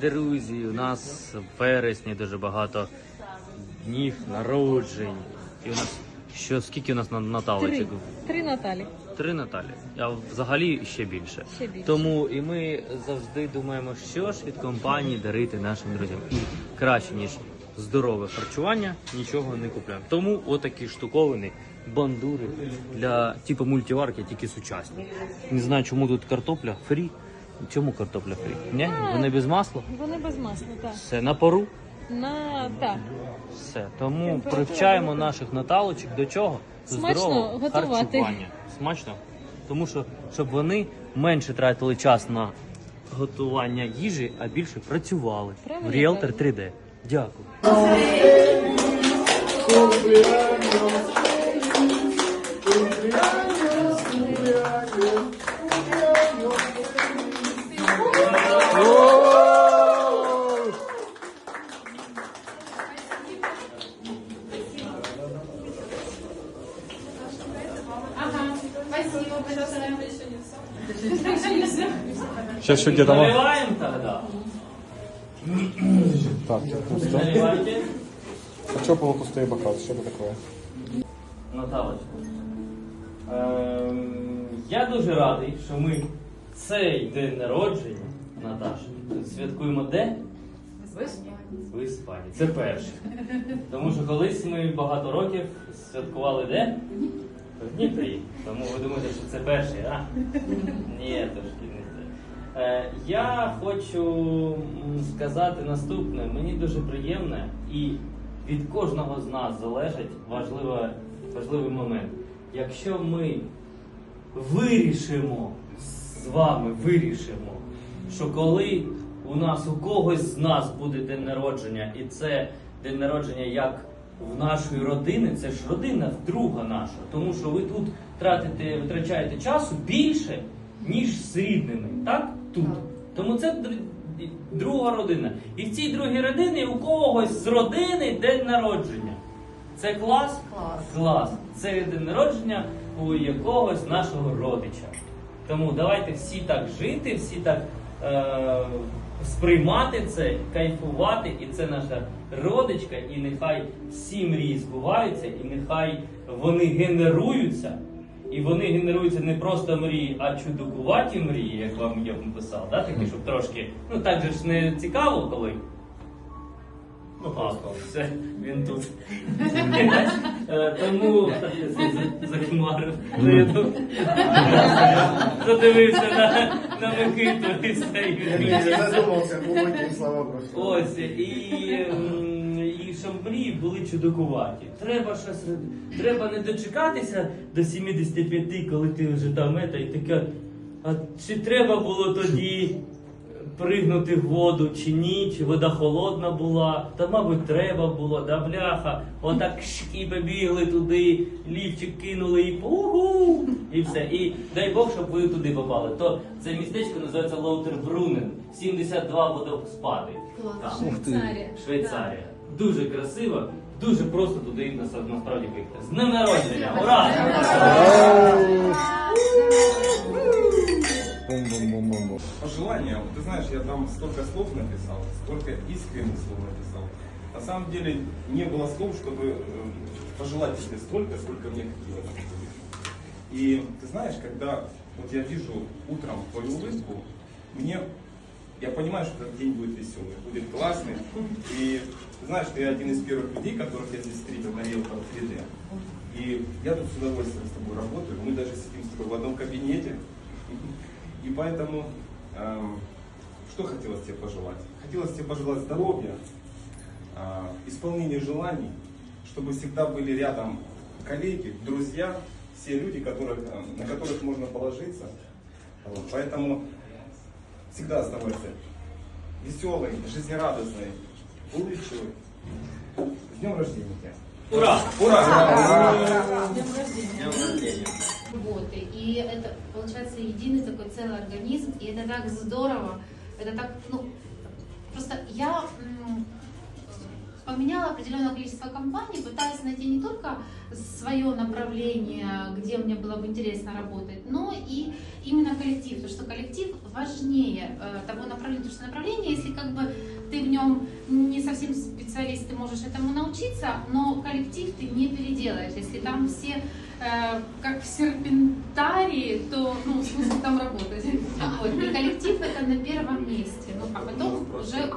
друзі, у нас в вересні дуже багато днів народжень. І у нас що скільки у нас на Три. Наталочок? Три Наталі. Три Наталі, а взагалі ще більше. Ще більше. Тому і ми завжди думаємо, що ж від компанії дарити нашим друзям. І краще ніж здорове харчування, нічого не купляємо. Тому отакі штуковини, бандури для типу мультиварки, тільки сучасні. Не знаю, чому тут картопля фрі. Чому картопля фрі? Ні? Вони без масла? Вони без масла, так. Все на пару. На так. Все. Тому Температура привчаємо наших наталочок до чого? До Смачно здорового готувати. харчування. Смачно. Тому що щоб вони менше тратили час на готування їжі, а більше працювали Правильно в Realtor 3D. Дякую. Сейчас еще где-то... ма- Наливаємо тогда. Так, тут пусто. Наливайте. А что полупустые бокалы? Что это такое? Наталочка. Ем, я дуже радий, що ми цей день народження, Наташа, святкуємо де? В Іспанії. Це перше. Тому що колись ми багато років святкували де? В Дніпрі. Тому ви думаєте, що це перший, а? Ні, трошки не те. Е, я хочу сказати наступне. Мені дуже приємно і від кожного з нас залежить важлива, важливий момент. Якщо ми вирішимо з вами, вирішимо, що коли у нас у когось з нас буде день народження, і це день народження як в нашої родини, це ж родина друга наша, тому що ви тут тратите, витрачаєте часу більше, ніж з рідними, так? Тут. Тому це друга родина. І в цій другій родині у когось з родини день народження. Це клас? Клас. Клас. Це день народження у якогось нашого родича. Тому давайте всі так жити, всі так сприймати це, кайфувати, і це наша родичка, і нехай всі мрії збуваються, і нехай вони генеруються. І вони генеруються не просто мрії, а чудокуваті мрії, як вам я писав, да? такі, щоб трошки. Ну так же ж не цікаво, коли. Ну, а, все, він тут. Е, Тому захмарив. Ну, Задивився на, на Микиту і все. і він Я мені- задумался, глубокие слова прошло. Ось, і, щоб мрії були чудокуваті. Треба щось. Треба не дочекатися до 75, коли ти вже там ета, і таке. А чи треба було тоді пригнути в воду, чи ні, чи вода холодна була, та, мабуть, треба було, да бляха, отак і побігли туди, лівчик кинули і угу, і все. І дай Бог, щоб ви туди попали. То це містечко називається Лаутербрунен, 72 водоспади. Клас. Там. Швейцарія. Швейцарія. Дуже красиво, дуже просто туди нас- насправді поїхати. З днем народження! Ура! Бум-бум-бум-бум-бум. пожелания. Вот Ты знаешь, я там столько слов написал, столько искренних слов написал. На самом деле не было слов, чтобы э, пожелать тебе столько, сколько мне хотелось. И ты знаешь, когда вот я вижу утром твою улыбку, мне я понимаю, что этот день будет веселый, будет классный. И ты знаешь, что я один из первых людей, которых я здесь встретил на Realtor 3D. И я тут с удовольствием с тобой работаю. Мы даже сидим с тобой в одном кабинете. И поэтому, эм, что хотелось тебе пожелать? Хотелось тебе пожелать здоровья, а, исполнения желаний, чтобы всегда были рядом коллеги, друзья, все люди, которых, э, на которых можно положиться. Вот, Поэтому всегда оставайся веселой, жизнерадостной, улыбчивой. С днем рождения тебя! Ура! Ура! С днем рождения. Работы. И это получается единый такой целый организм. И это так здорово. Это так, ну, просто я м, поменяла определенное количество компаний, пытаясь найти не только свое направление, где мне было бы интересно работать, но и именно коллектив, потому что коллектив важнее э, того направления, потому что направление, если как бы ты в нем не совсем специалист, ты можешь этому научиться, но коллектив ты не переделаешь. Если там все э, как в серпентарии, то ну, смысл там работать. Вот. И коллектив это на первом месте. Ну, а потом уже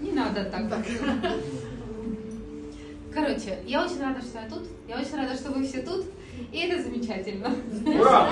не надо так. Короче, я очень рада, что я тут. Я очень рада, что вы все тут. И это замечательно. Ура!